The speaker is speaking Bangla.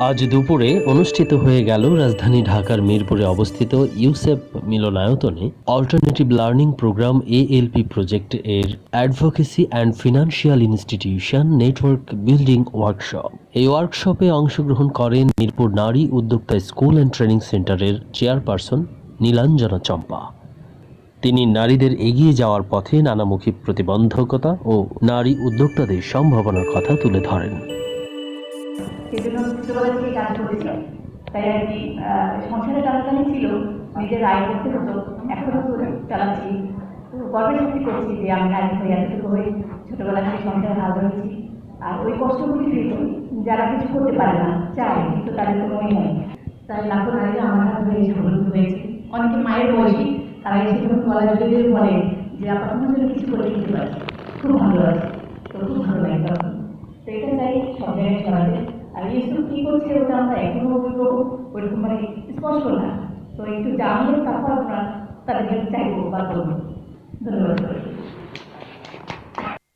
আজ দুপুরে অনুষ্ঠিত হয়ে গেল রাজধানী ঢাকার মিরপুরে অবস্থিত ইউসেপ মিলনায়তনে alternative learning program ALP project এর advocacy and financial institution network building workshop এই ওয়ার্কশপে অংশগ্রহণ করেন মিরপুর নারী উদ্যোক্তা স্কুল অ্যান্ড ট্রেনিং সেন্টারের চেয়ারপারসন নীলাঞ্জনা চম্পা। তিনি নারীদের এগিয়ে যাওয়ার পথে নানামুখী প্রতিবন্ধকতা ও নারী উদ্যোক্তাদের সম্ভাবনার কথা তুলে ধরেন। সেজন্য ছোটবেলা থেকে কাজ করেছি। তাই আর কি সংসারে টানাটানি ছিল, নিজের আয় করতে হতো। এখনও তো চালাচ্ছি। গর্বের করছি যে আমি নারী হয়ে এতটুকু হয়ে ছোটবেলা থেকে সংসারে হাল ধরেছি। আর ওই কষ্টগুলি ফিরে যারা কিছু করতে পারে না, চায়, কিন্তু তাদের কোনো নেই। তাই লাখো নারীরা আমার হাত ধরে এসে হয়েছে। অনেকে মায়ের বয়সী, তারা এসে যখন গলা বলে যে আপনার জন্য কিছু করে দিতে পারি খুব ভালো আছে দেশগুলো কি করছে ওটা আমরা এখনও বলব ওইরকম মানে স্পষ্ট না। তো একটু জানলে তারপর আমরা তাদেরকে চাইব বা করব। ধন্যবাদ।